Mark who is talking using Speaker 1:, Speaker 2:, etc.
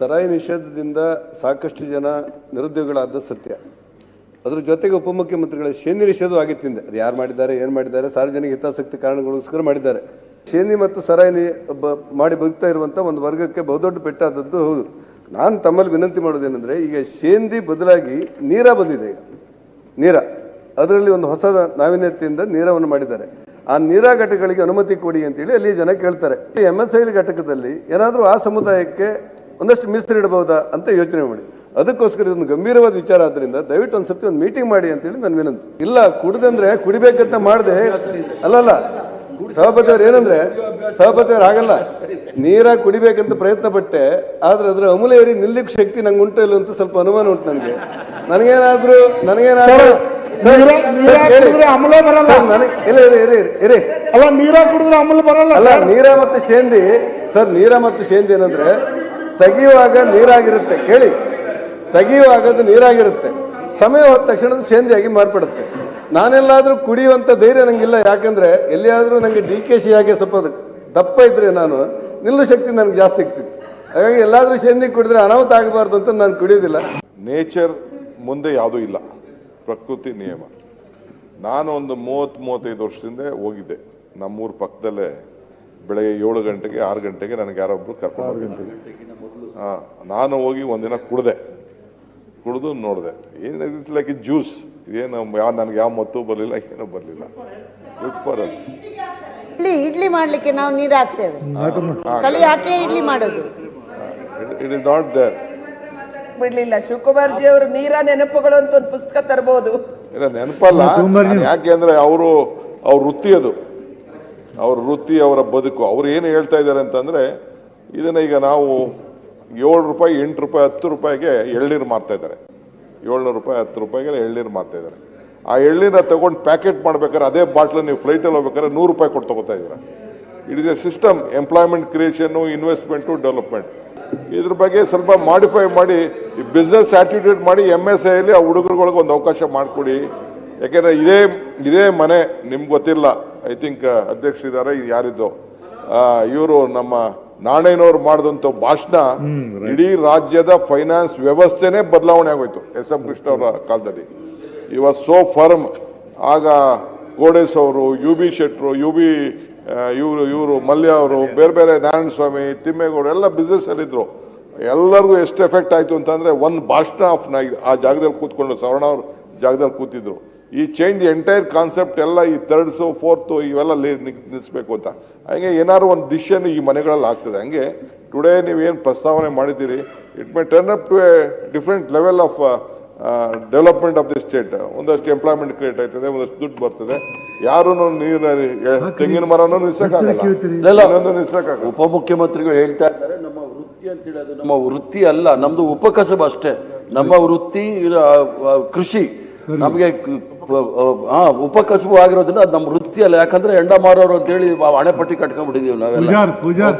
Speaker 1: ಸರಾಯಿ ನಿಷೇಧದಿಂದ ಸಾಕಷ್ಟು ಜನ ನಿರುದ್ಯೋಗಿಗಳಾದ ಸತ್ಯ. ಅದ್ರ ಜೊತೆಗೆ ಉಪಮುಖ್ಯಮಂತ್ರಿಗಳ ಶೇನಿ ನಿಷೇಧ ಆಗಿತ್ತಿಂದೆ. ಅದು ಯಾರು ಮಾಡಿದ್ದಾರೆ, ಏನು ಮಾಡಿದ್ದಾರೆ, ಸಾರ್ವಜನಿಕ ಹಿತಾಸಕ್ತಿ ಕಾರಣಗಳಿಗೋಸ್ಕರ ಮಾಡಿದ್ದಾರೆ. ಶೇನಿ ಮತ್ತು ಸರಾಯಿ ಮಾಡಿ ಬದುಕ್ತಾ ಇರುವಂಥ ಒಂದು ವರ್ಗಕ್ಕೆ ಬಹುದೊಡ್ಡ ಪೆಟ್ಟಾದದ್ದು ಹೌದು. ನಾನು ತಮ್ಮಲ್ಲಿ ವಿನಂತಿ ಮಾಡೋದೇನೆಂದರೆ ಈಗ ಶೇಂದಿ ಬದಲಾಗಿ ನೀರ ಬಂದಿದೆ ಈಗ. ನೀರ. ಅದರಲ್ಲಿ ಒಂದು ಹೊಸ ನಾವೀನ್ಯತೆಯಿಂದ ನೀರವನ್ನು ಮಾಡಿದ್ದಾರೆ. ಆ ನೀರಾ ಘಟಕಗಳಿಗೆ ಅನುಮತಿ ಕೊಡಿ ಅಂತೇಳಿ ಅಲ್ಲಿ ಜನ ಕೇಳ್ತಾರೆ. ಎಂ ಎಸ್ ಐ ಘಟಕದಲ್ಲಿ ಏನಾದರೂ ಆ ಸಮುದಾಯಕ್ಕೆ ಒಂದಷ್ಟು ಮೀಸಲಿಡಬಹುದಾ ಅಂತ ಯೋಚನೆ ಮಾಡಿ. ಅದಕ್ಕೋಸ್ಕರ ಇದೊಂದು ಗಂಭೀರವಾದ ವಿಚಾರ ಆದ್ರಿಂದ ದಯವಿಟ್ಟು ಒಂದ್ಸತಿ ಒಂದು ಮೀಟಿಂಗ್ ಮಾಡಿ ಅಂತೇಳಿ ನನ್ನ ವಿನಂತಿ. ಇಲ್ಲ ಕುಡ್ದಂದ್ರೆ ಕುಡಿಬೇಕಂತ ಮಾಡಿದೆ. ಅಲ್ಲಲ್ಲ ಸಭಾಪತಿ ಅವ್ರು ಏನಂದ್ರೆ ಸಭಾಪತಿ ಅವ್ರು ಆಗಲ್ಲ ನೀರ ಕುಡಿಬೇಕಂತ ಪ್ರಯತ್ನ ಪಟ್ಟೆ ಆದ್ರೆ ಅದ್ರ ಅಮೂಲ ಏರಿ ನಿಲ್ಲಿಕ್ ಶಕ್ತಿ ನಂಗೆ ಉಂಟು ಇಲ್ಲ ಅಂತ ಸ್ವಲ್ಪ ಅನುಮಾನ ಉಂಟು ನನಗೆ. ನನಗೇನಾದ್ರೂ ನನಗೇನಾದ್ರೂ
Speaker 2: ನೀರ. ಕುಡಿದ್ರೆ ಅಮಲ ಬರಲ್ಲ. ಅಲ್ಲ ನೀರ ಕುಡಿದ್ರೆ ಅಮಲ ಬರಲ್ಲ
Speaker 1: ಅಲ್ಲ
Speaker 2: ಸರ್.
Speaker 1: ನೀರ ಮತ್ತು ಶೇಂದಿ. ಸರ್ ನೀರ ಮತ್ತು ಶೇಂದಿ ಏನಂದ್ರೆ ತೆಗೆಯುವಾಗ ನೀರಾಗಿರುತ್ತೆ ಕೇಳಿ. ತೆಗೆಯುವಾಗ ಅದು ನೀರಾಗಿರುತ್ತೆ. ಸಮಯ ಹೋದ ತಕ್ಷಣ ಅದು ಶೇಂದಿಯಾಗಿ ಮಾರ್ಪಡುತ್ತೆ. ನಾನೆಲ್ಲಾದರೂ ಕುಡಿಯುವಂಥ ಧೈರ್ಯ ನನಗಿಲ್ಲ ಯಾಕಂದರೆ ಎಲ್ಲಿಯಾದರೂ ನನಗೆ ಡಿ ಕೆ ಶಿ ಹಾಗೆ ಸ್ವಲ್ಪ ಅದು ದಪ್ಪ ಇದ್ದರೆ ನಾನು ನಿಲ್ಲು ಶಕ್ತಿ ನನಗೆ ಜಾಸ್ತಿ ಆಗ್ತಿತ್ತು. ಹಾಗಾಗಿ ಎಲ್ಲಾದರೂ ಸೇಂದಿ ಕುಡಿದ್ರೆ ಅನಾಹುತ ಆಗಬಾರ್ದು ಅಂತ ನಾನು ಕುಡಿಯೋದಿಲ್ಲ.
Speaker 3: ನೇಚರ್ ಮುಂದೆ ಯಾವುದೂ ಇಲ್ಲ. ಪ್ರಕೃತಿ ನಿಯಮ. ನಾನು ಒಂದು ಮೂವತ್ತು ಮೂವತ್ತೈದು ವರ್ಷದಿಂದ ಹೋಗಿದ್ದೆ. ನಮ್ಮೂರ ಪಕ್ಕದಲ್ಲೇ ಬೆಳಗ್ಗೆ ಏಳು ಗಂಟೆಗೆ ಆರು ಗಂಟೆಗೆ ನನಗೆ ಯಾರೊಬ್ಬರು ಕರ್ಕೊಂಡು ಹೋಗಿದ್ರು. ಹಾಂ ನಾನು ಹೋಗಿ ಒಂದಿನ ಕುಡ್ದೆ. ಕುಡಿದು ನೋಡಿದೆ. ಏನು ಲೈಕ್ ಜ್ಯೂಸ್ ಏನು ಯಾವ ನನಗೆ ಯಾವ ಮತ್ತೂ ಬರಲಿಲ್ಲ ಏನೂ ಬರಲಿಲ್ಲ. ಗುಡ್ ಫಾರ್ ಅಲ್
Speaker 4: ಇಡ್ಲಿ ಇಡ್ಲಿ ಮಾಡಲಿಕ್ಕೆ ನಾವು ನೀರು ಹಾಕ್ತೇವೆ. ಕಳಿ ಹಾಕಿ ಇಡ್ಲಿ ಮಾಡೋದು.
Speaker 3: ಇಟ್ ಇಸ್ ನಾಟ್ ದೇರ್
Speaker 5: ಬಿಡ್ಲಿಲ್ಲ ಶಿವಕುಮಾರ್ ಜಿ ಅವರು ನೀರ ನೆನಪುಗಳು ಅಂತ ಒಂದು ಪುಸ್ತಕ ತರಬಹುದು
Speaker 3: ಇಲ್ಲ ನೆನಪಲ್ಲ. ನಾನ್ ಯಾಕೆ ಅಂದ್ರೆ ಅವರು ಅವ್ರ ವೃತ್ತಿ ಅದು. ಅವ್ರ ವೃತ್ತಿ ಅವರ ಬದುಕು. ಅವ್ರು ಏನು ಹೇಳ್ತಾ ಇದ್ದಾರೆ ಅಂತಂದ್ರೆ ಇದನ್ನ ಈಗ ನಾವು ಏಳು ರೂಪಾಯಿ, ಎಂಟು ರೂಪಾಯಿ, ಹತ್ತು ರೂಪಾಯಿಗೆ ಎಳ್ನೀರು ಮಾರ್ತಾಯಿದ್ದಾರೆ ಏಳ್ನೂರು ರೂಪಾಯಿ, ಹತ್ತು ರೂಪಾಯಿಗೆ ಎಳ್ನೀರು ಮಾರ್ತಾಯಿದ್ದಾರೆ ಆ ಎಳ್ನೀರನ್ನ ತಗೊಂಡು ಪ್ಯಾಕೆಟ್ ಮಾಡ್ಬೇಕಾದ್ರೆ ಅದೇ ಬಾಟ್ಲು ನೀವು ಫ್ಲೈಟಲ್ಲಿ ಹೋಗ್ಬೇಕಾದ್ರೆ ನೂರು ರೂಪಾಯಿ ಕೊಟ್ಟು ತಗೋತಾ ಇದ್ದೀರಾ. It is a system employment creation investment development ಇದ್ರ ಬಗ್ಗೆ ಸ್ವಲ್ಪ ಮಾಡಿಫೈ ಮಾಡಿ, ಈ ಬಿಸ್ನೆಸ್ ಆಟಿಟ್ಯೂಡ್ ಮಾಡಿ ಎಂ ಎಸ್ ಐಲಿ ಆ ಹುಡುಗರುಗಳಿಗೆ ಒಂದು ಅವಕಾಶ ಮಾಡಿಕೊಡಿ. ಯಾಕೆಂದರೆ ಇದೇ ಇದೇ ಮನೆ ನಿಮ್ಗೆ ಗೊತ್ತಿಲ್ಲ. ಐ ಥಿಂಕ್ ಅಧ್ಯಕ್ಷರಿದ್ದಾರೆ ಯಾರಿದ್ದು? ಇವರು ನಮ್ಮ ನಾಣಯ್ಯನವ್ರು ಮಾಡಿದಂಥ ಭಾಷಣ ಇಡೀ ರಾಜ್ಯದ ಫೈನಾನ್ಸ್ ವ್ಯವಸ್ಥೆನೇ ಬದಲಾವಣೆ ಆಗೋಯ್ತು. ಎಸ್. ಎಂ. ಕೃಷ್ಣ ಅವರ ಕಾಲದಲ್ಲಿ. ಇ ವಾಸ್ ಸೋ ಫರ್ಮ್ ಆಗ ಗೋಡೆಸ್ ಅವರು ಯು ಬಿ ಶೆಟ್ರು ಯು ಬಿ ಇವರು ಇವರು ಮಲ್ಯ ಅವರು ಬೇರೆ ಬೇರೆ ನಾರಾಯಣ ಸ್ವಾಮಿ ತಿಮ್ಮೇಗೌಡ ಎಲ್ಲ ಬಿಸ್ನೆಸ್ ಅಲ್ಲಿದ್ರು ಎಲ್ಲರಿಗೂ ಎಷ್ಟು ಎಫೆಕ್ಟ್ ಆಯ್ತು ಅಂತಂದ್ರೆ ಒಂದು ಭಾಷಣ ಆಫ್ ಆ ಜಾಗದಲ್ಲಿ ಕೂತ್ಕೊಂಡು ಸವರ್ಣ ಅವರು ಜಾಗದಲ್ಲಿ ಕೂತಿದ್ರು. ಈ ಚೇಂಜ್ ಎಂಟೈರ್ ಕಾನ್ಸೆಪ್ಟ್ ಎಲ್ಲ ಈ ಥರ್ಡ್ಸು ಫೋರ್ತು ಇವೆಲ್ಲ ನಿಲ್ಲಿಸ್ಬೇಕು ಅಂತ. ಹಂಗೆ ಏನಾದ್ರು ಒಂದು ಡಿಶನ್ ಈ ಮನೆಗಳಲ್ಲಿ ಆಗ್ತದೆ. ಹಂಗೆ ಟುಡೇ ನೀವೇನು ಪ್ರಸ್ತಾವನೆ ಮಾಡಿದ್ದೀರಿ it may turn up to a different level of development of the state ಒಂದಷ್ಟು ಎಂಪ್ಲಾಯ್ಮೆಂಟ್ ಕ್ರಿಯೇಟ್ ಆಯ್ತದೆ ಒಂದಷ್ಟು ದುಡ್ಡು ಬರ್ತದೆ. ಯಾರು ನೀರಿನ ತೆಂಗಿನ ಮರನೂ ನಿಲ್ಸಕ್ಕಾಗಲ್ಲ. ನಿಲ್ಸಕ್ಕಾಗಲ್ಲ.
Speaker 6: ಉಪಮುಖ್ಯಮಂತ್ರಿಗಳು ಹೇಳ್ತಾ ಇದ್ದಾರೆ ನಮ್ಮ ವೃತ್ತಿ ಅಂತ ಹೇಳೋದು ನಮ್ಮ ವೃತ್ತಿ ಅಲ್ಲ ನಮ್ದು ಉಪಕಸಬ ಅಷ್ಟೇ. ನಮ್ಮ ವೃತ್ತಿ ಕೃಷಿ. ನಮಗೆ ಹಾ ಉಪಕಸಬು ಆಗಿರೋದ್ರಿಂದ ಅದು ನಮ್ಮ ವೃತ್ತಿ ಅಲ್ಲ ಯಾಕಂದ್ರೆ ಎಂಡ ಮಾರೋರು ಅಂತೇಳಿ ಹಣೆಪಟ್ಟಿ ಕಟ್ಕೊಂಡ್ಬಿಟ್ಟಿದೀವಿ ನಾವೆಲ್ಲ.
Speaker 2: ಪೂಜಾರ್.